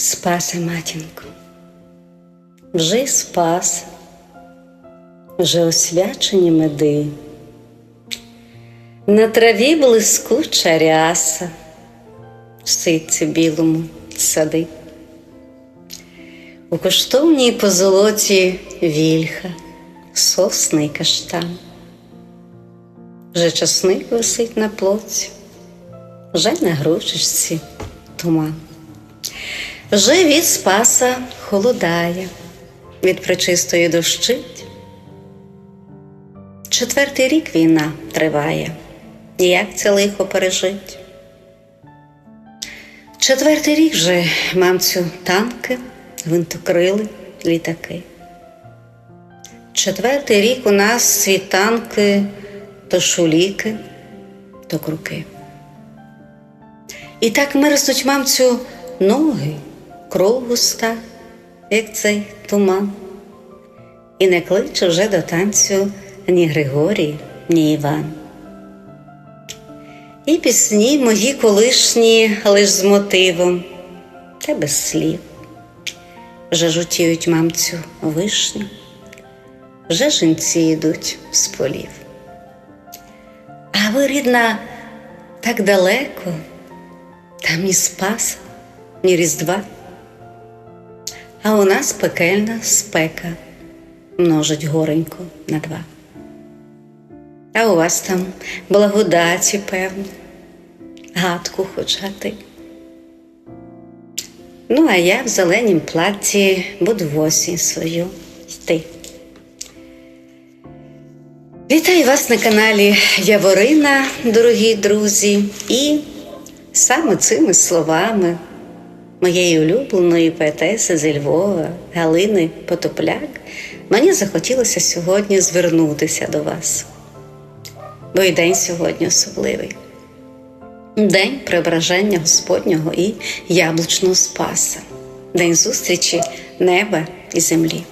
Спаса, матінко, вже спас, вже освячені меди, на траві блискуча ряса, в ситці білому сади, у коштовній позолоті вільха, сосний каштан. Вже часник висить на плоці, вже на грушечці туман. Вже спаса холодає, від пречистої дощить. Четвертий рік війна триває, як це лихо пережить? Четвертий рік вже мамцю танки, гвинтокрили, літаки. Четвертий рік у нас світанки, то шуліки, то круки. І так мерзнуть мамцю ноги, кров густа, як цей туман. І не кличе вже до танцю ні Григорій, ні Іван. І пісні мої колишні лиш з мотивом, та без слів. Вже жутіють мамцю вишні, вже жінці йдуть з полів. А ви, рідна, так далеко, там ні спаса, ні різдва. А у нас пекельна спека множить горенько на два. А у вас там благодаті, певно, гадку хоч гати. Ну, а я в зеленім платі буду в осінь свою йти. Вітаю вас на каналі Яворина, дорогі друзі, і саме цими словами моєї улюбленої поетеси зі Львова Галини Потопляк мені захотілося сьогодні звернутися до вас. Бо й день сьогодні особливий. День преображення Господнього і яблучного Спаса, день зустрічі неба і землі.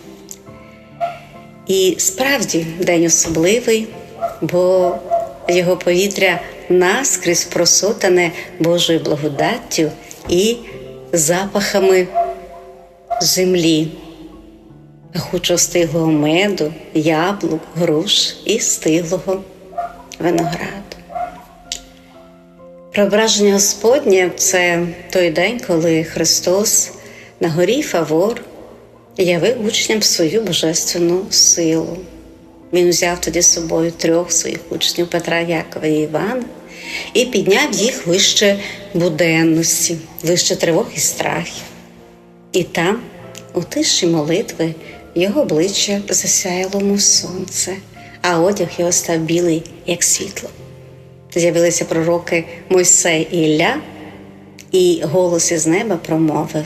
І справді день особливий, бо його повітря наскрізь просотане Божою благодаттю і запахами землі, гучо стиглого меду, яблук, груш і стиглого винограду. Преображення Господнє це той день, коли Христос на горі Фавор явив учням свою божественну силу. Він взяв тоді з собою трьох своїх учнів Петра, Якова і Івана і підняв їх вище буденності, вище тривог і страхів. І там, у тиші молитви, його обличчя засяяло му сонце, а одяг його став білий, як світло. З'явилися пророки Мойсей і Ілля, і голос із неба промовив: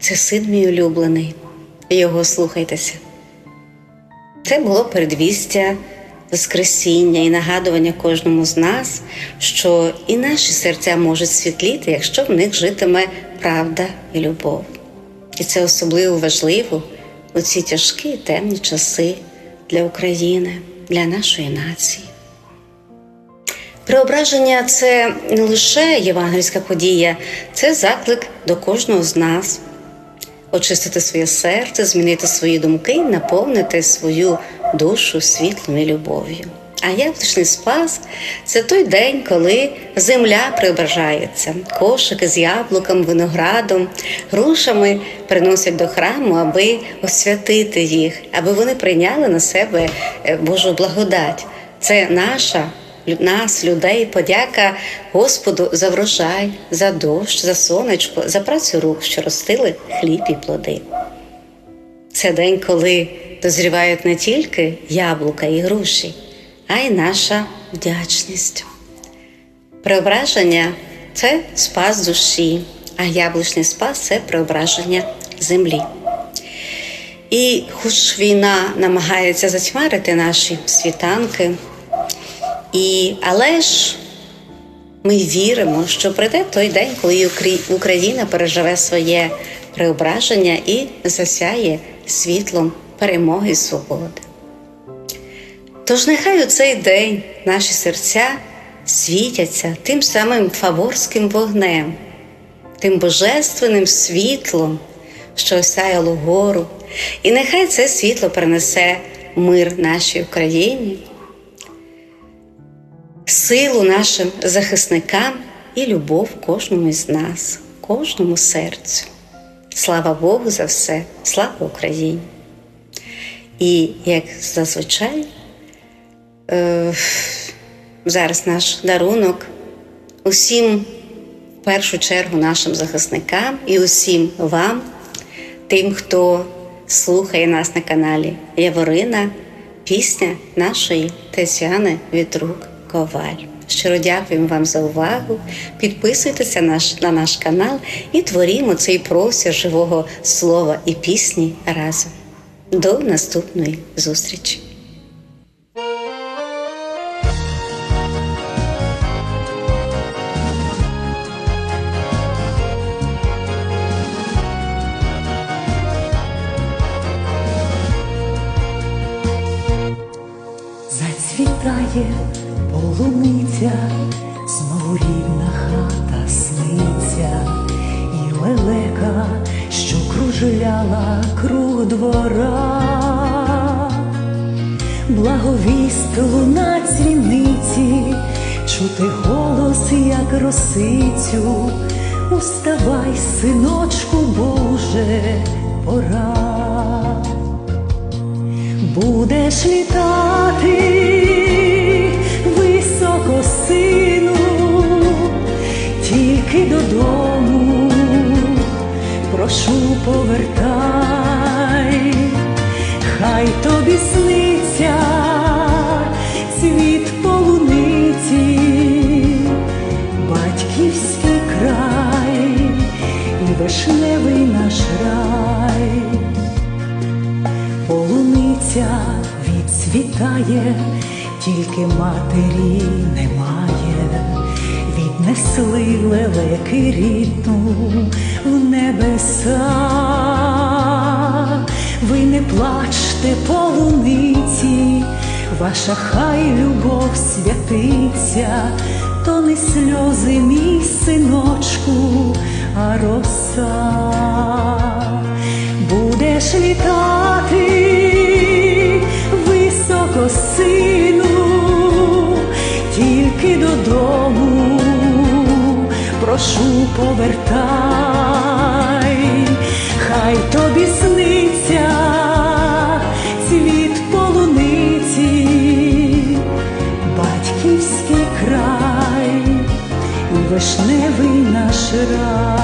Це син мій улюблений, його слухайтеся. Це було передвістя Воскресіння і нагадування кожному з нас, що і наші серця можуть світліти, якщо в них житиме правда і любов. І це особливо важливо у ці тяжкі і темні часи для України, для нашої нації. Преображення це не лише євангельська подія, це заклик до кожного з нас очистити своє серце, змінити свої думки і наповнити свою душу світлом і любов'ю. А яблучний спас це той день, коли земля преображається, кошики з яблуком, виноградом, грушами приносять до храму, аби освятити їх, аби вони прийняли на себе Божу благодать. Це наша нас, людей, подяка Господу за врожай, за дощ, за сонечко, за працю рук, що ростили хліб і плоди. Це день, коли дозрівають не тільки яблука і груші, а й наша вдячність. Преображення це спас душі, а яблучний спас це преображення землі. І хоч війна намагається затьмарити наші світанки. І, Але ж ми віримо, що прийде той день, коли Україна переживе своє преображення і засяє світлом перемоги і свободи. Тож нехай у цей день наші серця світяться тим самим фаворським вогнем, тим божественним світлом, що осяяло гору, і нехай це світло принесе мир нашій Україні, силу нашим захисникам і любов кожному із нас, кожному серцю. Слава Богу за все, слава Україні! І як зазвичай, е, зараз наш дарунок усім, в першу чергу, нашим захисникам і усім вам, тим, хто слухає нас на каналі Яворина, пісня нашої Тетяни Вітрук Коваль. Щиро дякуємо вам за увагу. Підписуйтеся на наш канал і творімо цей простір живого слова і пісні разом. До наступної зустрічі! Лелека, що кружляла круг двора, благовіст луна дзвіниці, чути голос, як росицю. Уставай, синочку, Боже, пора. Будеш літати високо, сину, тільки додому, прошу повертай, хай тобі сниться цвіт полуниці, батьківський край і вишневий наш рай. Полуниця відцвітає, тільки матері немає, віднесли лелеки рідну в небеса. Ви не плачте полуниці, ваша хай любов святиться, то не сльози, мій синочку, а роса будеш літати високо, сину, тільки додому, прошу повертай, хай тобі сниться цвіт полуниці, батьківський край вишневий наш рай.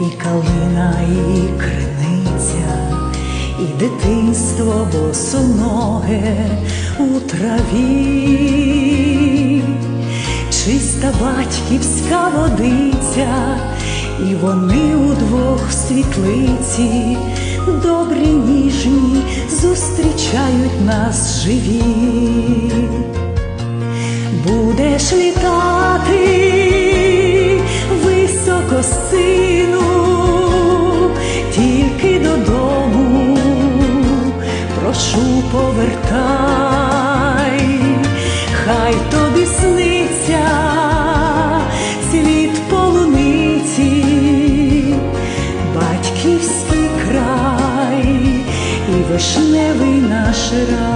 І калина, і криниця, і дитинство босоноге у траві, чиста батьківська водиця, і вони удвох в світлиці, добрі ніжні зустрічають нас живі. Будеш повертай, хай тобі сниться світ полуниці, батьківський край і вишневий наш рай.